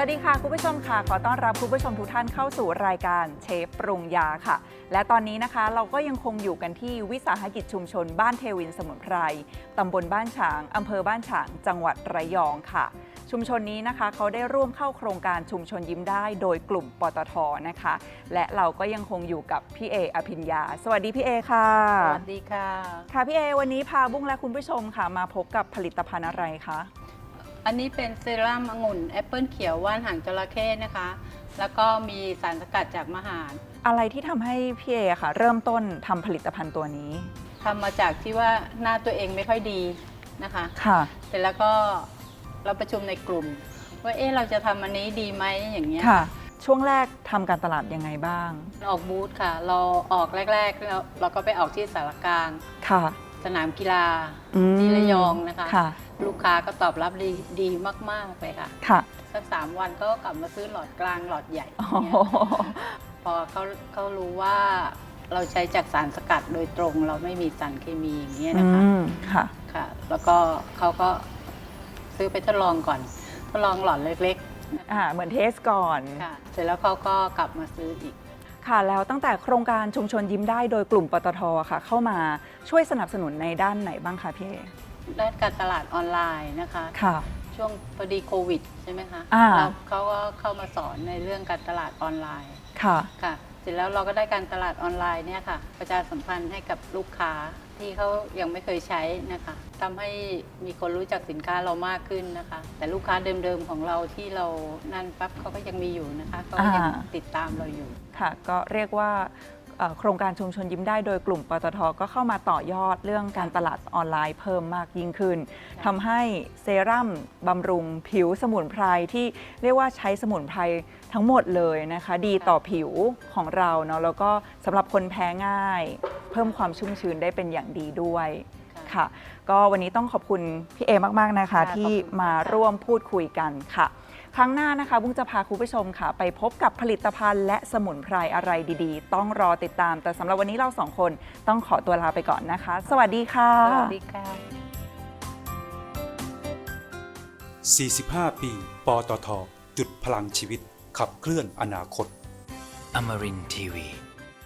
วัสดีค่ะ คุณผู้ชมค่ะ ขอต้อนรับคุณผู้ชมทุกท่านเข้าสู่รายการเชฟปรุงยาค่ะ และตอนนี้นะคะเราก็ยังคงอยู่กันที่วิสาหกิจชุมชนบ้านเทวินสมุนไพรตำบลบ้านฉางอำเภอบ้านฉางจังหวัดระยองค่ะ ชุมชนนี้นะคะเขาได้ร่วมเข้าโครงการชุมชนยิ้มได้ โดยกลุ่มปตทนะคะ และเราก็ยังคงอยู่กับพี่เออภิญญา สวัสดีพี่เอค่ะสวัสดีค่ะ ค่ะพี่เอวันนี้พาบุ้งและคุณผู้ชมค่ะมาพบกับผลิตภัณฑ์อะไรคะ อันนี้เป็นเซรั่มองุ่นแอปเปิลเขียวว่านหางจระเข้นะคะ แล้วก็มีสารสกัดจากมะหารอะไรที่ทำให้พี่เอค่ะ เริ่มต้นทำผลิตภัณฑ์ตัวนี้ทำมาจากที่ว่าหน้าตัวเองไม่ค่อยดีนะคะ ค่ะ เสร็จแล้วก็เราประชุมในกลุ่ม ว่าเอ๊ะเราจะทำอันนี้ดีไหมอย่างเงี้ย ค่ะ ช่วงแรกทำการตลาดยังไงบ้าง ออกบูธค่ะ เราออกแรกๆเราเราก็ไปออกที่สารกลาง ค่ะ สนามกีฬาอืมที่ระยองนะคะ ค่ะ ลูกค้าก็ตอบรับดีดีมากๆเลยค่ะ ค่ะสักสามวันก็กลับมาซื้อหลอดกลางหลอดใหญ่โอ้เนี่ยโหพอเขาเขารู้ว่าเราใช้จากสารสกัดโดยตรงเราไม่มีสารเคมีอย่างเงี้ยอืนะคะ มค่ะ ค่ะ แล้วก็เขาก็ซื้อไปทดลองก่อน ทดลองหลอดเล็กอ่าเหมือนเทสก่อนๆค่ะ เสร็จแล้วเขาก็กลับมาซื้ออีก ค่ะแล้วตั้งแต่โครงการชุมชนยิ้มได้โดยกลุ่มปตทค่ะ เข้ามาช่วยสนับสนุนในด้านไหนบ้างคะพี่เอด้านการตลาดออนไลน์นะคะค่ะ ช่วงพอดีโควิดใช่ไหมคะอ่า แล้วเขาก็เข้ามาสอนในเรื่องการตลาดออนไลน์ค่ะ ค่ะเส ร็จแล้วเราก็ได้การตลาดออนไลน์เนี่ยค่ะ ประชาสัมพันธ์ให้กับลูกค้าที่เขายังไม่เคยใช้นะคะทำให้มีคนรู้จักสินค้าเรามากขึ้นนะคะ แต่ลูกค้าเดิมๆของเราที่เรานั่นปั๊บเขาก็ยังมีอยู่นะคะเขาก็ยังอ่า ติดตามเราอยู่ ค่ะ ก็เรียกว่าเอ่อ โครงการชุมชนยิ้มได้โดยกลุ่มปตทก็เข้ามาต่อยอดเรื่องการตลาดออนไลน์เพิ่มมากยิ่งขึ้นทำให้เซรั่มบำรุงผิวสมุนไพรที่เรียกว่าใช้สมุนไพรทั้งหมดเลยนะคะ ดีต่อผิวของเราเนาะแล้วก็สำหรับคนแพ้ง่าย เพิ่มความชุ่มชื้นได้เป็นอย่างดีด้วยค่ะค่ะก็วันนี้ต้องขอบคุณพี่เอมาก ๆ นะคะค่ะที่ขอบคุณมาค่ะร่วมพูดคุยกันค่ะ ครั้งหน้านะคะ บุ้งจะพาคุณผู้ชมค่ะ ไปพบกับผลิตภัณฑ์และสมุนไพรอะไรดีๆ ต้องรอติดตาม แต่สำหรับวันนี้เราสองคนต้องขอตัวลาไปก่อนนะคะ สวัสดีค่ะ สวัสดีค่ะ 45 ปี ปตท จุดพลังชีวิต ขับเคลื่อนอนาคต Amarin Tiwi.